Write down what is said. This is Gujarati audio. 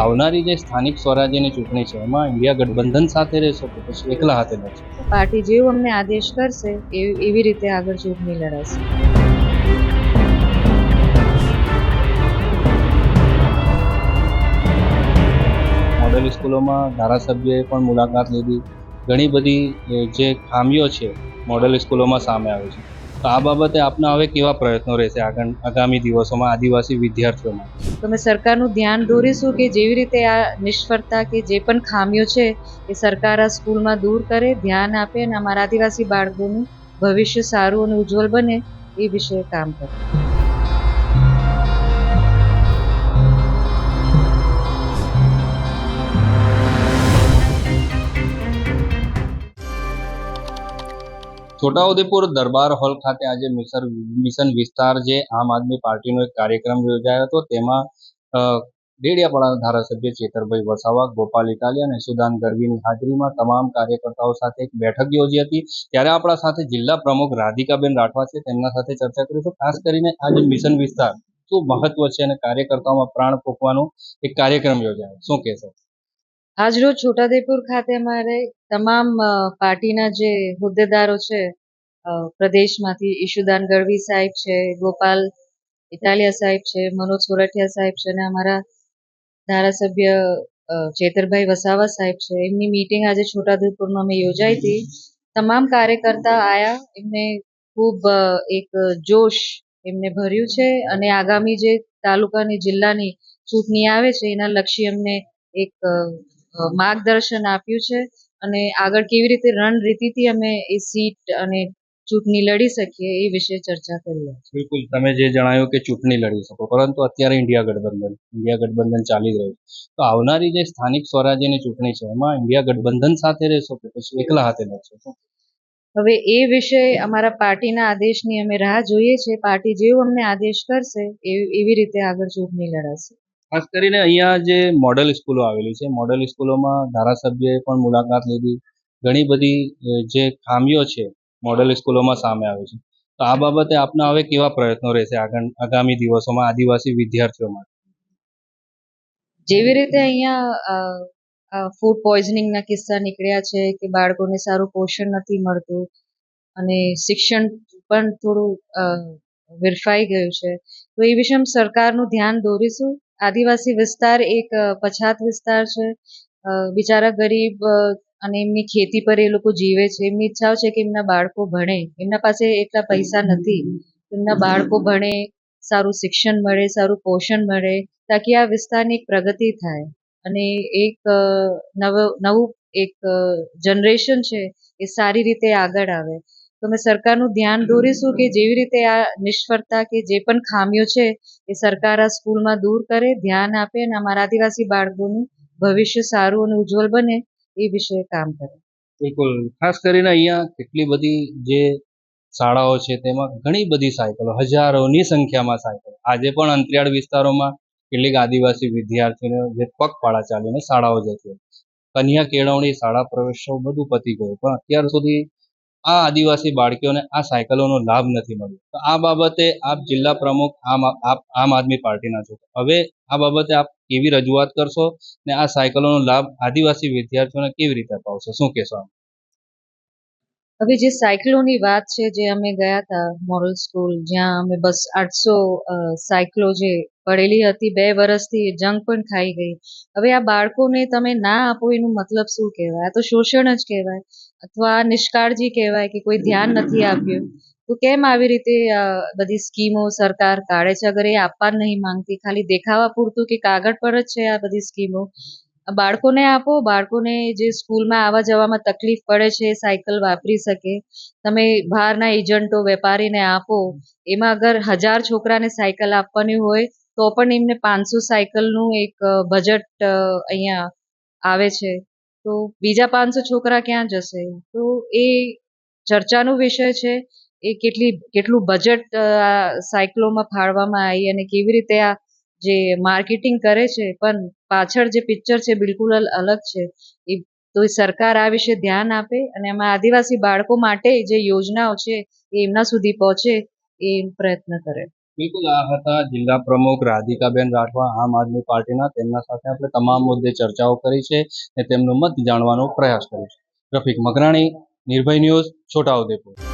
આવનારી જે સ્થાનિક સ્વરાજ્યની ચૂંટણી છે એમાં ઇન્ડિયા ગઠબંધન સાથે રહેશો કે પછી એકલા હાથે લડશે? પાર્ટી જેવું અમને આદેશ કરશે એવી એવી રીતે આગળ ચૂંટણી લડાશે. મોડેલ સ્કૂલોમાં ધારાસભ્યએ પણ મુલાકાત લીધી. ઘણી બધી જે ખામીઓ છે મોડેલ સ્કૂલોમાં સામે આવે છે. તો આ બાબતે આપના હવે કેવા પ્રયત્નો રહેશે આગળ આગામી દિવસોમાં આદિવાસી વિદ્યાર્થીઓમાં તો અમે સરકારનું ધ્યાન દોરીશું કે જેવી રીતે આ નિષ્ફળતા કે જે પણ ખામીઓ છે એ સરકાર આ સ્કૂલમાં દૂર કરે, ધ્યાન આપે અને અમારા આદિવાસી બાળકોનું ભવિષ્ય સારું અને ઉજ્જવળ બને એ વિશે કામ કરે. છોટાઉદેપુર દરબાર હોલ ખાતે આજે મિશન વિસ્તાર જે આમ આદમી પાર્ટીનો એક કાર્યક્રમ યોજાયો હતો, તેમાં ડેડિયાપાડાના ધારાસભ્ય ચેતરભાઈ વસાવા, ગોપાલ ઇટાલી અને સુદાન ગરવીની હાજરીમાં તમામ કાર્યકર્તાઓ સાથે એક બેઠક યોજી હતી. ત્યારે આપણા સાથે જિલ્લા પ્રમુખ રાધિકાબેન રાઠવા છે, તેમના સાથે ચર્ચા કરીશું. ખાસ કરીને આ જે મિશન વિસ્તાર શું મહત્વ છે અને કાર્યકર્તાઓમાં પ્રાણ ફૂંકવાનો એક કાર્યક્રમ યોજાયો. શું કહેશો? આજરોજ છોટાઉદેપુર ખાતે અમારે તમામ પાર્ટીના જે હોદ્દેદારો છે પ્રદેશમાંથી ઈશુદાન ગઢવી સાહેબ છે, ગોપાલ ઇટાલિયા સાહેબ છે, મનોજ સોરઠિયા સાહેબ છે અને અમારા ધારાસભ્ય ચેતરભાઈ વસાવા સાહેબ છે. એમની મીટિંગ આજે છોટાઉદેપુરમાં અમે યોજાઈ હતી. તમામ કાર્યકર્તા આયા. એમને ખૂબ એક જોશ એમને ભર્યું છે અને આગામી જે તાલુકાની, જિલ્લાની ચૂંટણી આવે છે, એના લક્ષી અમને એક માર્ગદર્શન આપ્યું છે અને આગળ કેવી રીતે રણનીતિથી અમે એ સીટ અને ચૂંટણી લડી શકીએ એ વિશે ચર્ચા કરી બિલકુલ. તમે જે જણાવ્યું કે ચૂંટણી લડી શકો પરંતુ અત્યારે ઇન્ડિયા ગઠબંધન ઇન્ડિયા ગઠબંધન ચાલી રહ્યું તો આવનારી જે સ્થાનિક સ્વરાજ્યની ચૂંટણી છે એમાં ઇન્ડિયા ગઠબંધન સાથે રહેશો કે પછી એકલા હાથે લડશો? હવે એ વિષય અમારા પાર્ટીના આદેશની અમે રાહ જોઈએ છીએ પાર્ટી જેવું અમને આદેશ કરશે એવી રીતે આગળ ચૂંટણી લડાશે. ખાસ કરીને અહીંયા જે મોડેલ સ્કૂલો આવેલી છે મોડેલ સ્કૂલોમાં ધારાસભ્યએ પણ મુલાકાત લીધી. ઘણી બધી જે ખામીઓ છે મોડેલ સ્કૂલોમાં સામે આવે છે. તો આ બાબતે આપના હવે કેવા પ્રયત્નો રહેશે આગામી દિવસોમાં આદિવાસી વિદ્યાર્થીઓ માટે? જેવી રીતે અહીંયા ફૂડ પોઈઝનિંગના કિસ્સા નીકળ્યા છે કે બાળકોને સારું પોષણ નથી મળતું અને શિક્ષણ પણ થોડું વિરફાઈ ગયું છે. તો એ વિશે સરકારનું ધ્યાન દોરીશું? આદિવાસી વિસ્તાર એક પછાત વિસ્તાર છે. બિચારા ગરીબ અને એમની ખેતી પર એ લોકો જીવે છે. એમની ઈચ્છાઓ છે કે એમના બાળકો ભણે. એમના પાસે એટલા પૈસા નથી. એમના બાળકો ભણે, સારું શિક્ષણ મળે, સારું પોષણ મળે, તાકી આ વિસ્તારની એક પ્રગતિ થાય. અને એક નવ, નવું એક જનરેશન છે એ સારી રીતે આગળ આવે. તો અમે સરકારનું ધ્યાન દોરીશું કે જેવી રીતે આ નિષ્ફળતા કે જે પણ ખામીઓ છે, એ સરકાર આ સ્કૂલમાં દૂર કરે, ધ્યાન આપે અને અમારા આદિવાસી બાળકોનું ભવિષ્ય સારું અને ઉજ્જવળ બને, એ વિશે કામ કરે. બિલકુલ. ખાસ કરીને અહીંયા કેટલી બધી જે શાળાઓ છે, તેમાં ઘણી બધી સાયકલો, હજારોની સંખ્યામાં સાયકલો. આજે પણ અંતરિયાળ વિસ્તારોમાં કેટલીક આદિવાસી વિદ્યાર્થીઓ જે પગપાળા ચાલીને શાળાઓ જતી હતી કન્યા કેળવણી શાળા પ્રવેશો બધું પતી ગયું, પણ અત્યાર સુધી આ આદિવાસી બાળકીઓને આ સાયકલોનો લાભ નથી મળ્યો. તો આ બાબતે આપ જિલ્લા પ્રમુખ આમ આમ આદમી પાર્ટીના છો. હવે આ બાબતે આપ કેવી રજૂઆત કરશો ને આ સાયકલોનો લાભ આદિવાસી વિદ્યાર્થીઓને કેવી રીતે અપાવશો? શું કહેશો હવે જે સાયકલોની વાત છે, જે અમે ગયા હતા મોરલ સ્કૂલ, જ્યાં અમે બસ આઠસો સાયકલો જે પડેલી હતી બે વર્ષથી જંગ પણ ખાઈ ગઈ. હવે આ બાળકોને તમે ના આપો એનું મતલબ શું કહેવાય? આ તો શોષણ જ કહેવાય. અથવા નિષ્કાળજી કહેવાય કે કોઈ ધ્યાન નથી આપ્યું. તો કેમ આવી રીતે બધી સ્કીમો સરકાર કાઢે છે? અગર એ આપવા નહીં માંગતી, ખાલી દેખાવા પૂરતું કે કાગળ પર જ છે આ બધી સ્કીમો? બાળકોને આપો. બાળકોને જે સ્કૂલમાં આવવા જવામાં તકલીફ પડે છે, સાયકલ વાપરી શકે. તમે બહારના એજન્ટો વેપારીને આપો. એમાં અગર હજાર છોકરાને સાયકલ આપવાની હોય તો પણ એમને પાંચસો સાયકલનું એક બજેટ અહીંયા આવે છે. તો બીજા પાંચસો છોકરા ક્યાં જશે? તો એ ચર્ચાનો વિષય છે, એ કેટલી, કેટલું બજેટ સાયકલોમાં ફાળવામાં આવી અને કેવી રીતે આ જે માર્કેટિંગ કરે છે, પણ પાછળ જે પિક્ચર છે બિલકુલ અલગ છે. એ તો સરકાર આ વિશે ધ્યાન આપે અને એમાં આદિવાસી બાળકો માટે જે યોજનાઓ છે, એ એમના સુધી પહોંચે એ પ્રયત્ન કરે. બિલકુલ, આ હતા જિલ્લા પ્રમુખ રાધિકાબેન રાઠવા આમ આદમી પાર્ટીના. તેમના સાથે આપણે તમામ મુદ્દે ચર્ચાઓ કરી છે અને તેમનો મત જાણવાનો પ્રયાસ કર્યો છે. રફીક મકરાણી નિર્ભય ન્યૂઝ છોટાઉદેપુર